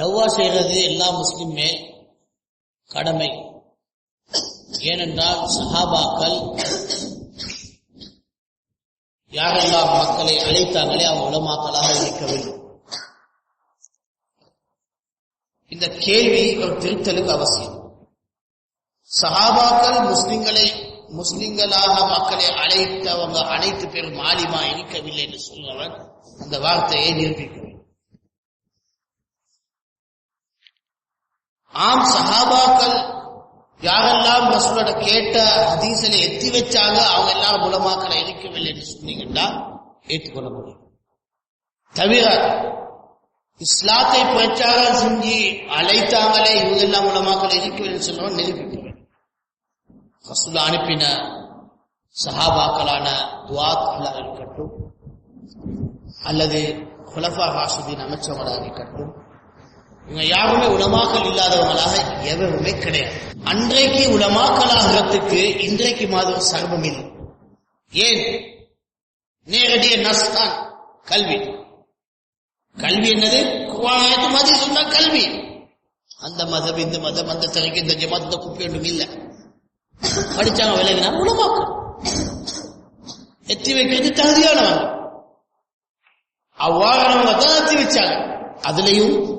தவ்வா செய்கிறது எல்லா முஸ்லிமே கடமை. ஏனென்றால் சஹாபாக்கள் யாரெல்லாம் மக்களை அழைத்தாங்களே அவங்க உலமாக்களாக இருக்க வேண்டும். இந்த கேள்வி ஒரு திருத்தலுக்கு அவசியம். சஹாபாக்கள் முஸ்லிம்களை முஸ்லிம்களாக மக்களை அழைத்தவங்க அனைத்து பேரும் மாலிமா இருக்கவில்லை என்று சொல்றவன் அந்த வார்த்தையை நிரூபிக்கும் ஆம் சஹாபாக்கள் யாரெல்லாம் ரசூலோட கேட்ட ஹதீசில எத்தி வச்சாங்க அவங்க எல்லாரும் மூலமாக்களை இருக்கவில்லை என்று சொன்னீங்கன்னா ஏற்றுக்கொள்ள முடியும் தவிர இஸ்லாத்தை பிரச்சாரம் செஞ்சு அழைத்தாங்களே இவங்க எல்லாம் மூலமாக்கள் இருக்கவில்லை சொல்றவன் நிரூபிக்க வேண்டும் ரசூல் அனுப்பின சஹாபாக்களான துவாக்களாக இருக்கட்டும் அல்லது குலஃபா ஹாசுதீன் அமைச்சவங்களாக இருக்கட்டும் இவங்க யாருமே உலமாக்கல் இல்லாதவங்களாக எவருமே கிடையாது. அன்றைக்கு உலமாக்கலாகிறதுக்கு இன்றைக்கு மாதிரி சர்வம் இல்லை. ஏன்? நேரடிய நஸ்தான் கல்வி. கல்வி என்னது? குர்ஆன் மாதிரி சொன்னா கல்வி. அந்த மதம் இந்த மதம் அந்த தலைக்கு இந்த ஜமாத் இந்த குப்பி ஒன்றும் இல்லை. படிச்சாங்க விலகினா உலமாக்கல் எத்தி வைக்கிறது தகுதியானவங்க. அவ்வாறானவங்க தான் எத்தி வச்சாங்க. அதுலயும்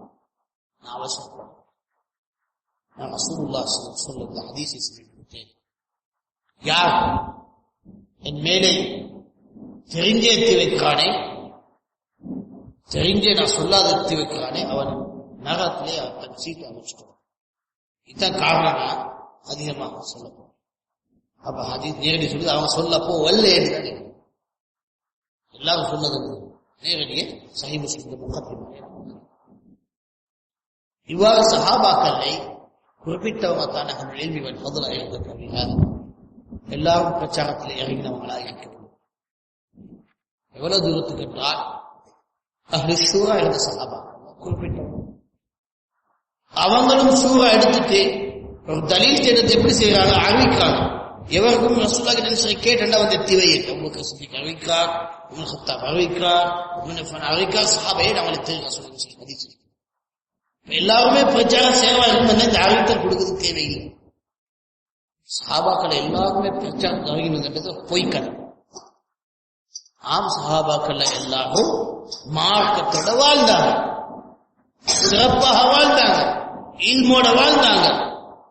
அவசரப்படும் நான் ரசூலுல்லா சொல்ல ஹதீஸை சொல்லிவிட்டேன் யார்? என் மேலே தெரிஞ்சே எத்தி தெரிஞ்சே நான் சொல்லாத எத்தி அவன் நகரத்திலே அவன் தன் சீட்டை அமைச்சிட்டான். இதுதான் காரணம்? நான் அதிகமாக சொல்ல போறேன் அப்ப ஹதீஸ் நேரடி சொல்லி அவன் சொல்ல போ வல்லேன்னு எல்லாரும் சொன்னது நேரடியே சஹி முஸ்லிம் முகத்தின் இவ்வாறு சஹாபாக்களை குறிப்பிட்டவங்க தான் நகர் எழுதிவன் எல்லாரும் பிரச்சாரத்தில் இறங்கினவங்களாக இருக்கிறது எவ்வளவு தூரத்துக்கு என்றால் அஹ்லு ஷூரா இருந்த சஹாபாக்கள் குறிப்பிட்டவங்க அவங்களும் ஷூரா எடுத்துட்டு ஒரு தலீல் தேடத்தை எப்படி செய்யறாங்க அறிவிக்கிறாங்க. எவருக்கும் ரசூல்லா நினைச்சு கேட்டா வந்து எத்திவை உங்களுக்கு சித்திக் அறிவிக்கிறார் உங்கள் ஹத்தாப் அறிவிக்கிறார் உங்கள் அறிவிக்கிறார் சஹாபே நம்மளுக்கு தெரியும் ரசூலுக்கு சொல்லி ஹதீஸ் இருக்கு. இப்ப எல்லாருமே பிரச்சார சேவா இருக்கும் இந்த அறிவித்தல் கொடுக்கிறது தேவையில்லை சஹாபாக்கள் எல்லாருமே பிரச்சாரம் தொடங்கினது பொய்க்கடை ஆம் சஹாபாக்கள் எல்லாரும் மார்க்கத்தோட வாழ்ந்தாங்க. சிறப்பாக வாழ்ந்தாங்க. இல்மோட வாழ்ந்தாங்க.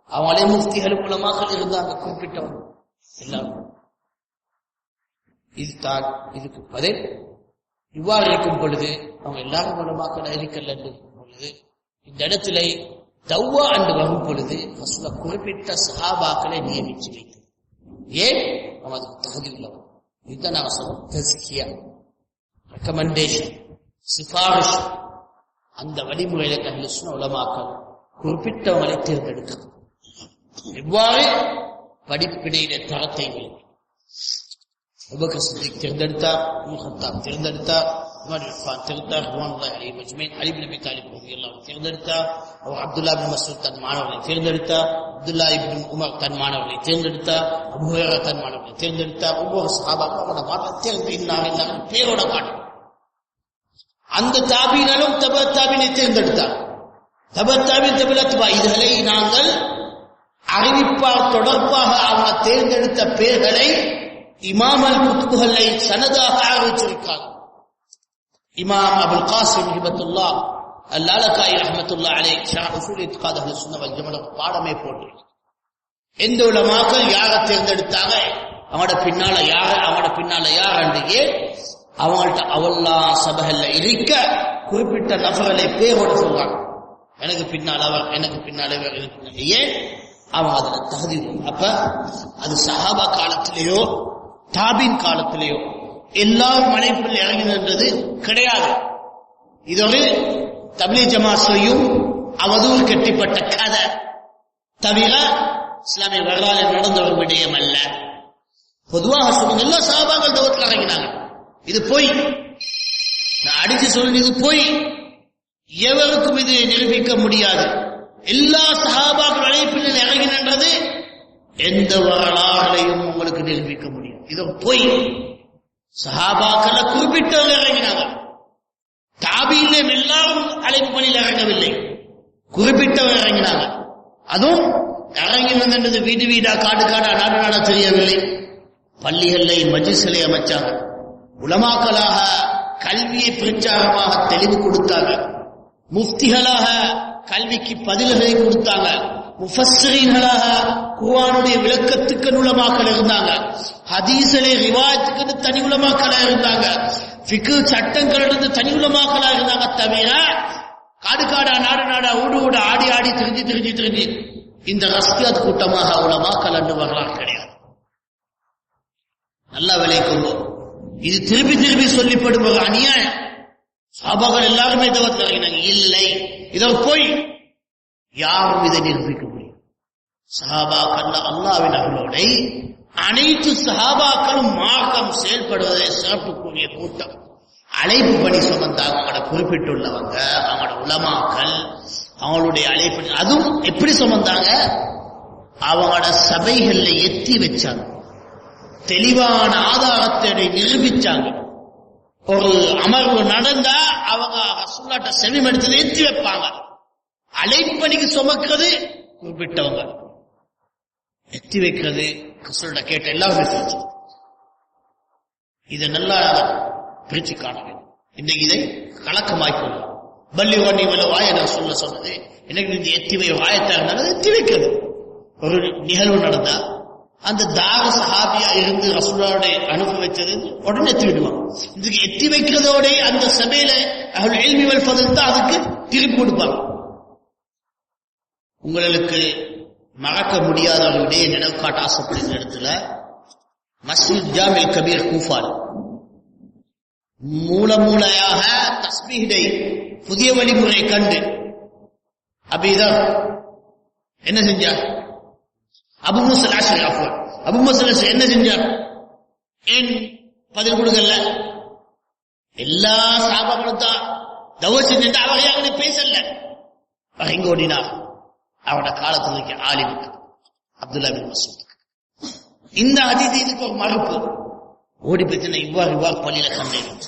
அவங்களே முஃப்திகள் குலமாக்கள் இருந்தாங்க குறிப்பிட்டவங்க. எல்லாரும். இதுதான் இதுக்கு பதில். இவ்வாறு இருக்கும் பொழுது அவங்க எல்லாரும் குலமாக்கள் இருக்கல் என்று பொழுது இந்த இடத்துல தவ்வா என்று வரும் பொழுது ரசூல குறிப்பிட்ட சஹாபாக்களை நியமிச்சு வைத்தது ஏன்? அவன் அதுக்கு தகுதி உள்ளவன் இதுதான் நான் தஸ்கியா. ரெக்கமெண்டேஷன் சிபாரிஷ். அந்த வழிமுறையில கண்டிஷன் உலமாக்கல் குறிப்பிட்டவங்களை தேர்ந்தெடுக்கிறது எவ்வாறு? படிப்பினையில தரத்தை வைக்கும் தேர்ந்தெடுத்தார் தேர்ந்தெடுத்தார். உமர் கத்தாப் தேர்ந்தெடுத்தார் உமர் இர்ஃபான் தேர்ந்தார் ருவானுல்லாஹி அலைஹி மஜ்மஈன் அலி இப்னு அபி தாலிப் ரலியல்லாஹு அன்ஹு தேர்ந்தெடுத்தார் அவர் அப்துல்லா பின் மசூத் தன் மாணவர்களை தேர்ந்தெடுத்தார் அப்துல்லா இப்னு உமர் தன் மாணவர்களை தேர்ந்தெடுத்தார் அபூ தன் மாணவர்களை தேர்ந்தெடுத்தார் ஒவ்வொரு சஹாபாக்களோட மாற்ற தேர்ந்து இன்னார் இன்னார் பேரோட காட்டும் அந்த தாபீனலும் தப தாபினை தேர்ந்தெடுத்தார் தப தாபின் தபிலத்பா இதுகளை நாங்கள் அறிவிப்பார் தொடர்பாக அவங்க தேர்ந்தெடுத்த பேர்களை இமாமல் குத்துபுகளை சனதாக அறிவிச்சிருக்காங்க இமாம் அபுல் காசிம் ஹிபத்துல்லா அல்லாலக்காய் ரஹமத்துல்லா அலே உசூல் இத்காத் அஹ்லு சுன்ன வல் ஜமாஅத் பாடமே போட்டு எந்த உலமாக்கள் யாரை தேர்ந்தெடுத்தாங்க? அவங்களோட பின்னால யார்? அவங்களோட பின்னால யார் அவங்கள்ட்ட அவல்லா சபகல்ல இருக்க குறிப்பிட்ட நபர்களை பேரோட சொல்றாங்க. எனக்கு பின்னால் அவர் எனக்கு பின்னால் எனக்கு ஏன்? அவன் அதுல தகுதி அப்ப அது சஹாபா காலத்திலேயோ தாபின் காலத்திலேயோ எல்லா மலைப்பில் இறங்கினது கிடையாது. இது ஒரு தபிலி ஜமாசையும் அவதூறு கட்டிப்பட்ட கதை. தவிர இஸ்லாமிய வரலாறு நடந்த ஒரு விடயம் அல்ல பொதுவாக சொல்லுங்க எல்லா சாபாங்கள் தவத்தில் இறங்கினாங்க. இது பொய். நான் அடிச்சு சொல்லுங்க இது பொய். எவருக்கும் இது நிரூபிக்க முடியாது. எல்லா சகாபாக்கள் அழைப்பில் இறங்கினது எந்த வரலாறுகளையும் உங்களுக்கு நிரூபிக்க முடியும் இது போய் பொய். சஹாபாக்களை குறிப்பிட்டவங்க இறங்கினாங்க. தாபியிலும் எல்லாரும் அழைப்பு பணியில் இறங்கவில்லை. குறிப்பிட்டவங்க இறங்கினாங்க. அதுவும் இறங்கி வந்தது வீடு வீடா காடு காடா நாடு நாடா தெரியவில்லை. பள்ளிகளை மஜிசிலை அமைச்சாங்க. உலமாக்களாக கல்வியை பிரச்சாரமாக தெளிவு கொடுத்தாங்க. முஃப்திகளாக கல்விக்கு பதில்களை கொடுத்தாங்க. முஃபஸ்ரீன்களாக குர்ஆனுடைய விளக்கத்துக்கு உலமாக்கள் இருந்தாங்க. ஹதீஸலை ரிவாயத்துக்கு தனி உலமாக்களா இருந்தாங்க. ஃபிக்கு சட்டங்களிலிருந்து தனி உலமாக்களா இருந்தாங்க தவிர காடு காடா நாடு நாடா ஊடு ஊட ஆடி ஆடி திருஞ்சி திரிஞ்சு திரிஞ்சு இந்த ரஸ்கியாத் கூட்டமாக உலமாக்கள் என்று வரலாறு கிடையாது. நல்லா விலை கொள்வோம். இது திருப்பி திருப்பி சொல்லிப்படும் ஒரு அநியாயம். சாபாக்கள் எல்லாருமே தவத்தில் இல்லை. இதோ போய். யாரும் இதை நிரூபிக்க சஹாபாக்கள் அல்லாவின் அருளோடை அனைத்து சஹாபாக்களும் மார்க்கம் செயல்படுவதை சிறப்புக்குரிய கூட்டம். அழைப்பு பணி சுமந்தாங்க அவங்களோட குறிப்பிட்டுள்ளவங்க அவங்களோட உலமாக்கள் அவங்களுடைய அழைப்பு அதுவும் எப்படி சுமந்தாங்க அவங்களோட சபைகள்ல எத்தி வச்சாங்க. தெளிவான ஆதாரத்தை நிரூபிச்சாங்க. ஒரு அமர்வு நடந்தா அவங்க ரசூல்லாட்ட செவிமடுத்து எத்தி வைப்பாங்க. அழைப்பணிக்கு சுமக்கிறது குறிப்பிட்டவங்க. எட்டி வைக்கிறது ரசூல்ட கேட்ட எல்லாருமே செஞ்சு இதை நல்லா பிரிச்சு காண வேண்டும். இன்னைக்கு இதை கலக்கமாய்க்கொள்ளும் பள்ளி வாணி மேல வாய நான் சொல்ல சொன்னது எனக்கு இந்த எத்தி வை வாயத்தா இருந்தாலும் எத்தி வைக்கிறது. ஒரு நிகழ்வு நடந்தா அந்த தாக சஹாபியா இருந்து ரசூலோட அனுபவித்தது உடனே எத்தி விடுவான். இதுக்கு எத்தி வைக்கிறதோட அந்த சபையில அவள் எழுதி வைப்பதற்கு தான் அதுக்கு திருப்பி கொடுப்பாங்க. உங்களுக்கு மறக்க முடியாத ஒரு நினைவு காட்ட ஆசைப்படுகிற இடத்துல மஸ்ஜித் ஜாமில் கபீர் கூஃபால் மூல மூலையாக தஸ்பீடை புதிய வழிமுறை கண்டு. அபிதர் என்ன செஞ்சார்? அபு முசல் ஆசிரியர் அஃபர் அபு முசல் என்ன செஞ்சார்? ஏன் பதில் கொடுக்கல? எல்லா சாபங்களும் தான் தவ செஞ்சுட்டு அவர் பேசல? எங்க ஓடினார் அவரோட காலத்தில் இருக்க ஆலிமுக்கு அப்துல்லா பின் மசூத். இந்த அதிதி இதுக்கு ஒரு மறுப்பு. ஓடி போய் இவ்வாறு இவ்வாறு பள்ளியில கண்டேன்.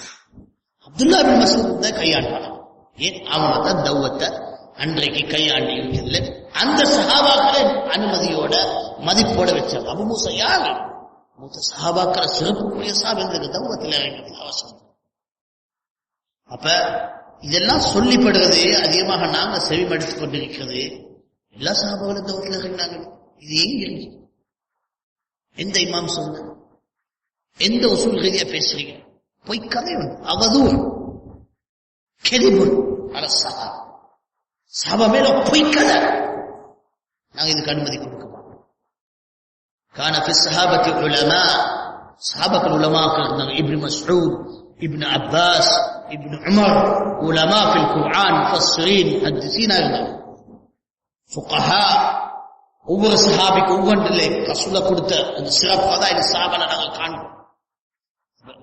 அப்துல்லா பின் மசூத் தான் கையாண்டான். ஏன்? அவங்க தான் தௌவத்தை அன்றைக்கு கையாண்டு இருக்கிறதுல அந்த சகாபாக்களை அனுமதியோட மதிப்போட வச்சாங்க. அபு மூசா யாரு? மூத்த சகாபாக்களை சிறப்புக்குரிய என்று தௌவத்தில் இறங்கிறது அவசியம் அப்ப இதெல்லாம் சொல்லிப்படுறது அதிகமாக நாங்க செவிமடித்துக் கொண்டிருக்கிறது. எல்லா சஹாபாக்களும் தௌவத்தில் இறங்கினாங்க இது எங்க இருக்கு எந்த இமாம் சொன்ன எந்த உசூல் ரீதியா பேசுறீங்க பொய் கதை வந்து அவதூறு கெதிபுல் அல சஹா சபா மேல பொய் கதை நாங்க இதுக்கு அனுமதி கொடுக்க மாட்டோம் கான في الصحابة علماء صحابة العلماء இருந்தாங்க ابن مسعود ابن عباس ابن عمر علماء في القرآن مفسرين محدثين இருந்தாங்க சுகஹா ஒவ்வொரு சஹாபிக்கு ஒவ்வொன்றிலே கசூல கொடுத்த ஒரு சிறப்பாக தான் இந்த சஹாபால நாங்கள் காண்போம்.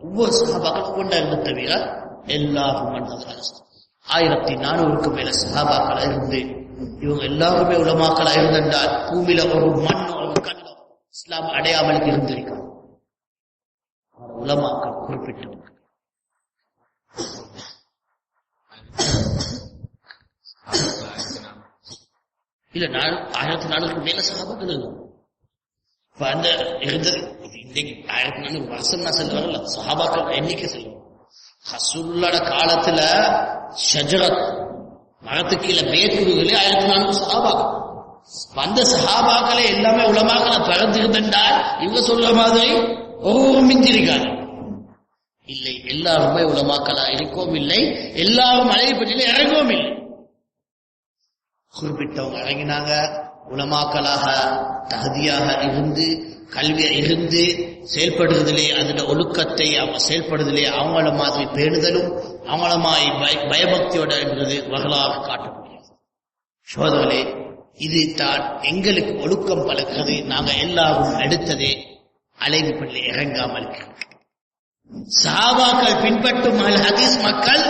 ஒவ்வொரு சஹாபாக்கள் ஒவ்வொன்றா இருந்த தவிர எல்லாரும் ஆயிரத்தி நானூறுக்கு மேல சஹாபாக்களா இருந்து இவங்க எல்லாருமே உலமாக்களா இருந்திருந்தால் பூமியில ஒரு மண் ஒரு கண்ணோ இஸ்லாம் அடையாமல் இருந்திருக்கிறார் உலமாக்கள் குறிப்பிட்டவங்க இல்ல நான் ஆயிரத்தி நானூறுக்கு மேல சகாபாக்கள் இருக்கும் இப்ப அந்த இன்னைக்கு ஆயிரத்தி நானூறு வருஷம் நான் சொல்ல வரல. சஹாபாக்கள் எண்ணிக்கை சொல்லுவோம் ஹசூல்லோட காலத்துல ஷஜரத் மரத்துக்கு கீழே மேற்குகளே ஆயிரத்தி நானூறு சகாபாக்கள். வந்த சகாபாக்களை எல்லாமே உலமாக பிறந்திருந்தால் இவங்க சொல்ற மாதிரி ஒவ்வொரு மிஞ்சிருக்காங்க இல்லை எல்லாருமே உலமாக்களா இருக்கவும் இல்லை எல்லாரும் மழை பற்றியில இறங்கவும் இல்லை. குறிப்பிட்டவங்க இறங்கினாங்க. உலமாக்களாக தகுதியாக இருந்து கல்வியா இருந்து செயல்படுறதிலே அதோட ஒழுக்கத்தை அவங்க செயல்படுறதிலே அவங்கள மாதிரி பேணுதலும் அவங்களமாய் பய- பயபக்தியோட என்பது வரலாறு காட்ட முடியாது சோதரே இது தான் எங்களுக்கு ஒழுக்கம் பழக்கிறது நாங்க எல்லாரும் எடுத்ததே அலைவு பள்ளி இறங்காமல் இருக்கிறோம். சஹாபாக்கள் பின்பற்றும் அல் ஹதீஸ் மக்கள்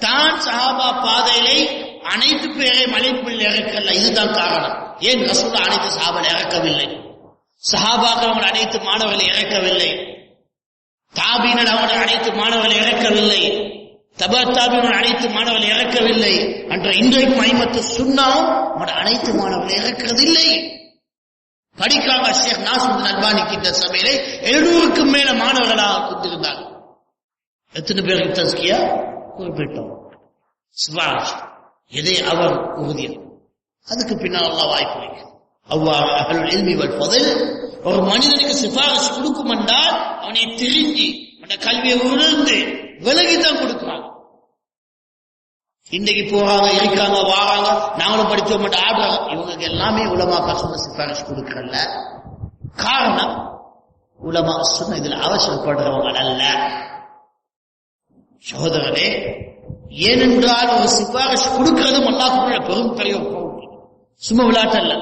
தான் சஹாபா பாதையிலே அனைத்து பேரை மலைப்பில் இறக்கல இதுதான் காரணம். ஏன் ரசூல் அனைத்து சஹாபல் இறக்கவில்லை? சஹாபாக்கள் அவங்கள் அனைத்து மாணவர்களை இறக்கவில்லை. தாபீனல் அவர்கள் அனைத்து மாணவர்களை இறக்கவில்லை. தபா அனைத்து மாணவர்களை இறக்கவில்லை. அன்ற இன்றைக்கும் ஐமத்து சுண்ணாவும் அவனோட அனைத்து மாணவர்களை இறக்கிறதில்லை. படிக்காம ஷேக் நாசுதன் நர்பானி இந்த சபையிலே எழுநூறுக்கும் மேல மாணவர்களாக கொடுத்திருந்தாங்க எத்தனை பேருக்கு தஸ்கியா? குறிப்பிட்டோம். சுபாஷ் எதை அவர் உறுதியம் அதுக்கு பின்னால் அல்லா வாய்ப்பு வைக்கும் அவ்வாறு அகல் எழுமிவர் பதில் ஒரு மனிதனுக்கு சிபாரிசு கொடுக்கும் என்றால் அவனை தெரிஞ்சு அந்த கல்வியை உணர்ந்து விலகித்தான் கொடுக்கிறான் இன்றைக்கு போறாங்க இருக்காங்க வாராங்க நாங்களும் படிச்சோம் மட்டும் ஆடுறாங்க. இவங்களுக்கு எல்லாமே உலமா கசும சிபாரிசு கொடுக்கறல்ல. காரணம் உலமா சொன்ன இதுல அவசரப்படுறவங்க அல்ல. சோதரனே ஏனென்றால் ஒரு சிபாரிசு கொடுக்கிறதும் அல்லாஹ்வுடைய பெரும் தலைவர் சும்மா விளையாட்டல்ல.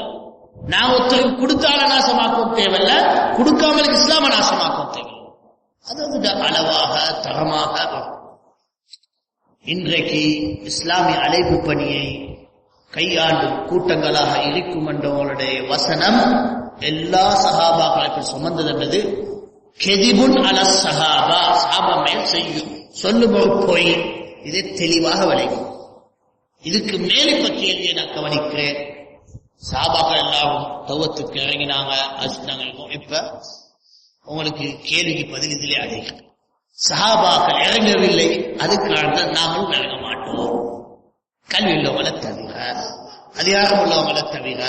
நான் ஒருத்தருக்கு கொடுத்தால நாசமாக்கவும் தேவையில்ல கொடுக்காமல் இஸ்லாம நாசமாக்கவும் தேவையில்லை. அது வந்து அளவாக தரமாக இன்றைக்கு இஸ்லாமிய அழைப்பு பணியை கையாண்டும் கூட்டங்களாக இருக்கும் என்றவங்களுடைய வசனம் எல்லா சகாபாக்களுக்கும் சுமந்தது என்பது கெதிபுன் அல சஹாபா சாபமே செய்யும். சொல்லும்போது போய். இது தெளிவாக விளையும் இதுக்கு மேல் இப்ப கேள்வியை நான் கவனிக்கிறேன். சாபாக்கள் எல்லாரும் தவத்துக்கு இறங்கினாங்க அசினாங்க இப்ப உங்களுக்கு கேள்விக்கு பதில் இதிலே அடையும் சஹாபாக்கள் இறங்கவில்லை அதுக்காக நாமும் இறங்க மாட்டோம். கல்வி உள்ளவங்களை தவிர அதிகாரம் உள்ளவங்களை தவிர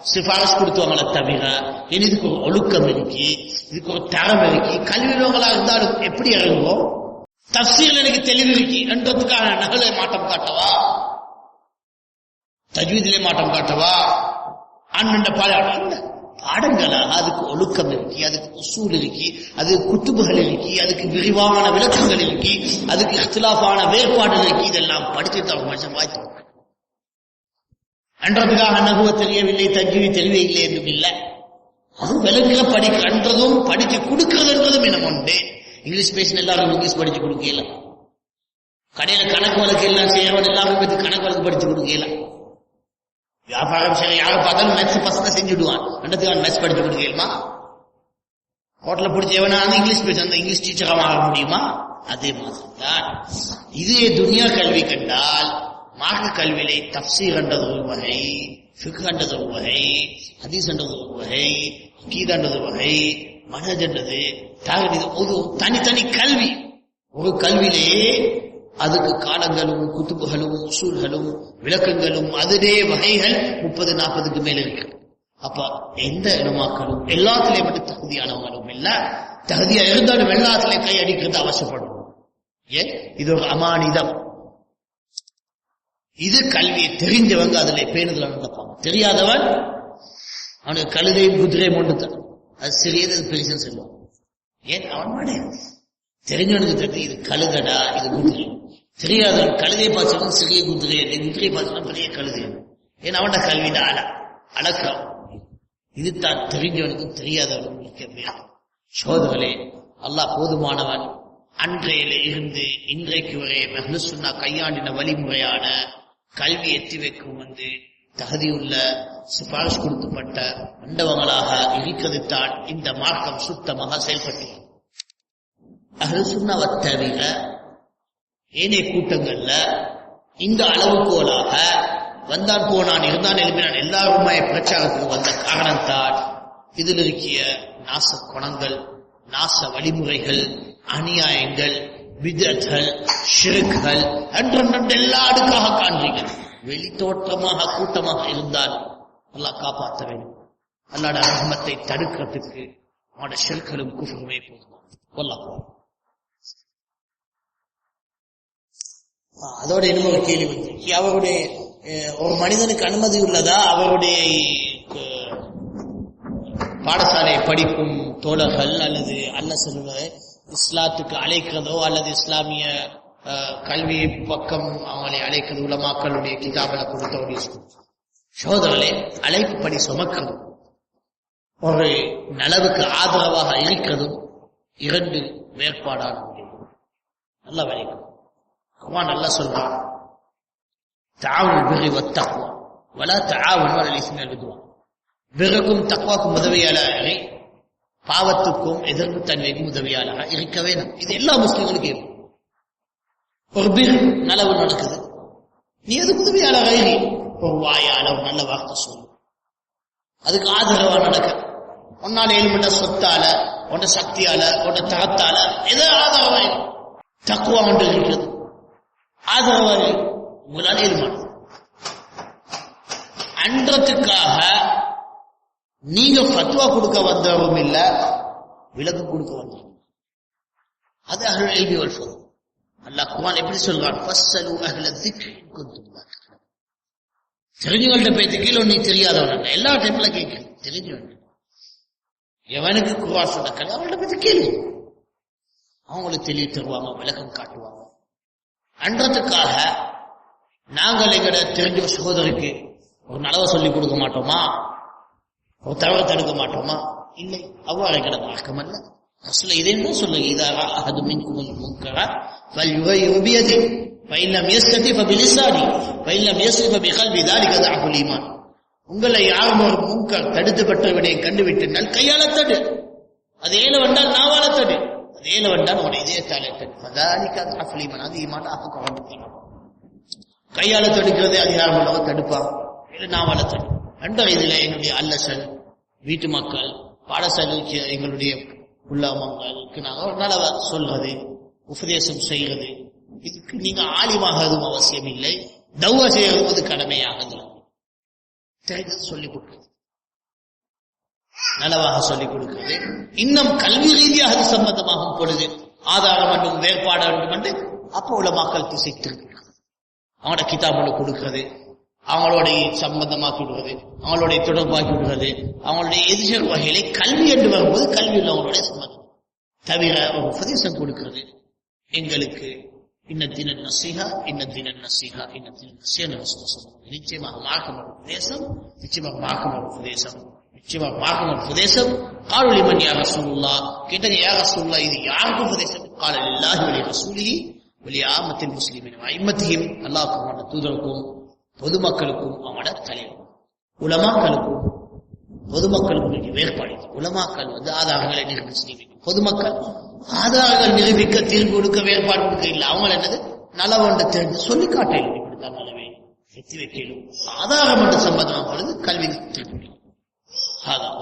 சிபாரிசு கொடுத்தவங்களை தவிர இனி இதுக்கு ஒரு ஒழுக்கம் இருக்கு இதுக்கு ஒரு தரம் இருக்கு கல்வி உள்ளவங்களா இருந்தாலும் எப்படி இறங்குவோம்? தப்சீல் எனக்கு தெளிவிருக்கு என்றதுக்காக நகலை மாற்றம் காட்டவா? தஜ்வீதிலே மாற்றம் காட்டவா? அண்ணன் பாடம் இல்லை பாடங்களா? அதுக்கு ஒழுக்கம் இருக்கு அதுக்கு உசூல் இருக்கு அதுக்கு குத்துபுகள் இருக்கு அதுக்கு விரிவான விளக்கங்கள் இருக்கு அதுக்கு இஃத்திலாஃபான வேறுபாடுகள் இருக்கு. இதெல்லாம் படிச்சு தான் மனுஷன் வாய்ப்பு என்றதுக்காக நகுவ தெரியவில்லை தஜ்வி தெளிவில்லை என்றும் இல்லை. அது விலங்குல படிக்கிறன்றதும் படிக்க கொடுக்கிறது என்றதும் இனம் உண்டு. இங்கிலீஷ் பேசின எல்லாரும் இங்கிலீஷ் படிச்சு கொடுக்கல. கடையில கணக்கு வழக்கு எல்லாம் செய்யறவன் எல்லாரும் பத்தி கணக்கு வழக்கு படிச்சு கொடுக்கல. வியாபாரம் செய்ய யாரை பார்த்தாலும் மேத்ஸ் பசங்க செஞ்சுடுவான் ரெண்டத்துக்கு அவன் மேத்ஸ் படிச்சு கொடுக்கலுமா? ஹோட்டல பிடிச்ச எவனா அந்த இங்கிலீஷ் பேச அந்த இங்கிலீஷ் டீச்சராக ஆக முடியுமா? அதே மாதிரி தான். இதே துனியா கல்வி கண்டால் மார்க்க கல்வியிலே தப்சீர் என்றது ஒரு வகை ஃபிக் என்றது ஒரு வகை ஹதீஸ் என்றது ஒரு வகை கீத் என்றது வகை மனது என்றது ஒரு தனித்தனி கல்வி. ஒரு கல்வியிலே அதுக்கு காலங்களும் குத்துபுகளும் உசூல்களும் விளக்கங்களும் அதிலே வகைகள் முப்பது நாற்பதுக்கு மேல இருக்கு. அப்ப எந்த இனமாக்களும் எல்லாத்திலையும் மட்டும் தகுதியானவங்களும் இல்ல. தகுதியா இருந்தாலும் எல்லாத்திலையும் கை அடிக்கிறது அவசியப்படும். ஏன்? இது ஒரு அமானிதம். இது கல்வியை தெரிஞ்சவங்க அதுல பேணுதல் நடப்பாங்க தெரியாதவன் அவனுக்கு கழுதையும் குதிரையும் ஒன்று தான் அது சிறியது அது பெருசுன்னு சொல்லுவான் ஏன்? அவன் மாடே. தெரிஞ்சவனுக்கு தெரிஞ்சு இது கழுதடா இது குதிரை தெரியாதவன் கழுதை பாசனம் சிறிய குதிரை இது குதிரை பாசனம் பெரிய கழுதை. ஏன்? அவன கல்வியின் அல அழக்கம். இது தான் தெரிஞ்சவனுக்கும் தெரியாதவனுக்கும் இருக்க வேண்டும். சோதர்களே அல்லாஹ் போதுமானவன். அன்றையில இருந்து இன்றைக்கு வரை மெஹ்லுசுன்னா கையாண்டின வழிமுறையான கல்வி எத்தி வைக்கும் வந்து தகுதியுள்ள சிபாரிசு கொடுக்கப்பட்ட மண்டபங்களாக இருக்கிறது தான் இந்த மார்க்கம் சுத்தமாக செயல்பட்டு அஹ்லுசுன்னாவை தவிர ஏனைய கூட்டங்கள்ல இந்த அளவுகோலாக வந்தான் போனான் இருந்தான் எழுப்பினான் எல்லாருமே பிரச்சாரத்துக்கு வந்த காரணத்தால் இதில் இருக்கிய நாச குணங்கள் நாச வழிமுறைகள் அநியாயங்கள் விதர்கள் ஷிருக்குகள் என்றொன்று எல்லா அடுக்காக காண்கிறீர்கள் வெளித்தோற்றமாக கூட்டமாக இருந்தால் அல்லாஹ் காப்பாற்ற வேண்டும். அல்லாட ரஹமத்தை தடுக்கிறதுக்கு அவனோட செருக்களும் குஃபருமே போதும். கொல்லா அதோட இன்னும் ஒரு கேள்வி வந்து அவருடைய ஒரு மனிதனுக்கு அனுமதி உள்ளதா? அவருடைய பாடசாலை படிக்கும் தோழர்கள் அல்லது அல்ல சொல்லுவது இஸ்லாத்துக்கு அழைக்கிறதோ அல்லது இஸ்லாமிய கல்வி பக்கம் அவங்களை அழைக்கிறது உலமாக்களுடைய கிதாபில கொடுத்தோடைய சோதரர்களே அழைப்புப்படி சுமக்கிறதும் ஒரு நலவுக்கு ஆதரவாக இருக்கிறதும் இரண்டு வேறுபாடான முடியும். நல்லா வரைக்கும் குமான் நல்லா சொல்றான் தாவல் பிரி வத்தக்குவா வலா தாவல் வலல் இஸ்மியல் விதுவான் பிறகும் தக்குவாக்கும் உதவியாளரை பாவத்துக்கும் எதிர்ப்பு தன்மைக்கும் உதவியாளராக இருக்கவே வேணும் இது எல்லா முஸ்லிம்களுக்கும் இருக்கும். ஒரு பிர் நலவு நடக்குது. நீ எதுக்கு உதவியாளராக இரு ஒரு வாயால ஒரு நல்ல வார்த்தை சொல்லு. அதுக்கு ஆதரவா நடக்க. உன்னால ஏழுமட்ட சொத்தால உன்ன சக்தியால உன்ன தகத்தால எதோ ஆதரவா? தக்குவா ஒன்று இருக்கிறது ஆதரவா உங்களால் ஏழுமான அன்றத்துக்காக நீங்க பத்துவா கொடுக்க வந்தவரும் இல்ல விலக்கு கொடுக்க வந்தவரும். அது அருள் எழுதி வல் அல்லாஹ் குவான் எப்படி சொல்றான் ஃபஸ்ஸலு அஹ்ல ذிக்ரி இன் தெரிஞ்சவங்கள்ட்ட போய் கீழே நீ தெரியாதவன் எல்லா டைம்ல கேட்க தெரிஞ்சவன் எவனுக்கு குர்ஆன் சொல்ல கதை அவங்கள்ட்ட போய் கேளு. அவங்களுக்கு தெளிவு தருவாங்க விளக்கம் காட்டுவாங்க. அன்றத்துக்காக நாங்கள் எங்கட தெரிஞ்ச சகோதரிக்கு ஒரு நலவை சொல்லி கொடுக்க மாட்டோமா? ஒரு தவறு தடுக்க மாட்டோமா? இல்லை. அவ்வாறு எங்கட மார்க்கம் அல்ல. ரசூல் இதேதான் சொல்லுங்க இதாரா அஹது மின்குமுல் முன்கரா ஃபல் யுகைரு பியதி ஃபைல்லம் யஸ்ததி ஃபபிலிசானி ஃபைல்லம் யஸ்தி ஃபபிகல்பி தாலிக தஅஃபுல் ஈமான். உங்களை யாரும் ஒரு முன்கர் தடுத்துப்பட்டவனை கண்டுவிட்டால் கையால தடு. அதேல ஏல வந்தால் நாவால தடு. அதேல ஏல வந்தால் உடைய இதயத்தால தடு ஃபதாலிக தஅஃபுல் ஈமான். அது ஈமான் அஹு கவனிக்கலாம் கையால தடுக்கிறது அதிகாரம் உள்ளவன் தடுப்பான் இல்லை நாவால தடு. ரெண்டும் இதுல என்னுடைய அல்லசன் வீட்டு மக்கள் பாடசாலைக்கு எங்களுடைய உள்ளவங்களுக்கு நாங்கள் ஒரு சொல்வது சொல்றது உபதேசம் செய்வது இதுக்கு நீங்க ஆலிமாகதும் அவசியம் இல்லை. தௌவ செய்வது கடமையாகுது தெரிந்தது சொல்லிக் கொடுக்கிறது. நலவாக சொல்லிக் கொடுக்கிறது. இன்னும் கல்வி ரீதியாக அது சம்பந்தமாகும் பொழுது ஆதாரம் மற்றும் வேறுபாடு வேண்டும் என்று அப்போ உள்ள மக்கள் திசை திருப்பிக்கிறது அவங்களோட கிதாபோட கொடுக்கிறது. அவங்களுடைய சம்பந்தமாக்கி விடுவது அவங்களுடைய தொடர்பாக்கி விடுவது அவங்களுடைய எதிர் வகையிலே கல்வி என்று வரும்போது கல்வி உள்ளவங்களுடைய சம்பந்தம். தவிர ஒரு உபதேசம் கொடுக்கிறது. எங்களுக்கு இன்னத்தின நசிகா இன்னத்தின நசிகா இன்னத்தின நசிகா சொல்லுவாங்க நிச்சயமாக மார்க்கம் உபதேசம் நிச்சயமாக மார்க்கம் உபதேசம் நிச்சயமாக மார்க்கம் உபதேசம். காலொலி மண் யார் ரசூல்லா கேட்டங்க யார் ரசூல்லா இது யாருக்கு உபதேசம்? காலல் இல்லாஹி வலி ரசூலி வலி ஆமத்தின் முஸ்லிமின் ஐமத்தையும் அல்லாஹ் தூதருக்கும் பொதுமக்களுக்கும் அவனோட தலைவர் உலமாக்களுக்கும் பொதுமக்களுக்கும் வேறுபாடு உலமாக்கள் வந்து ஆதாரங்களை நிரூபிச்சு பொதுமக்கள் ஆதாரங்கள் நிரூபிக்க தீர்வு கொடுக்க வேறுபாடு கொடுக்க இல்லை. அவங்க என்னது? நலவண்ட தெரிஞ்சு சொல்லி காட்டையில் இப்படித்தான் நலவே எத்தி வைக்கலும் ஆதாரம் என்று சம்பந்தமாக பொழுது கல்வி திருப்பி அதான்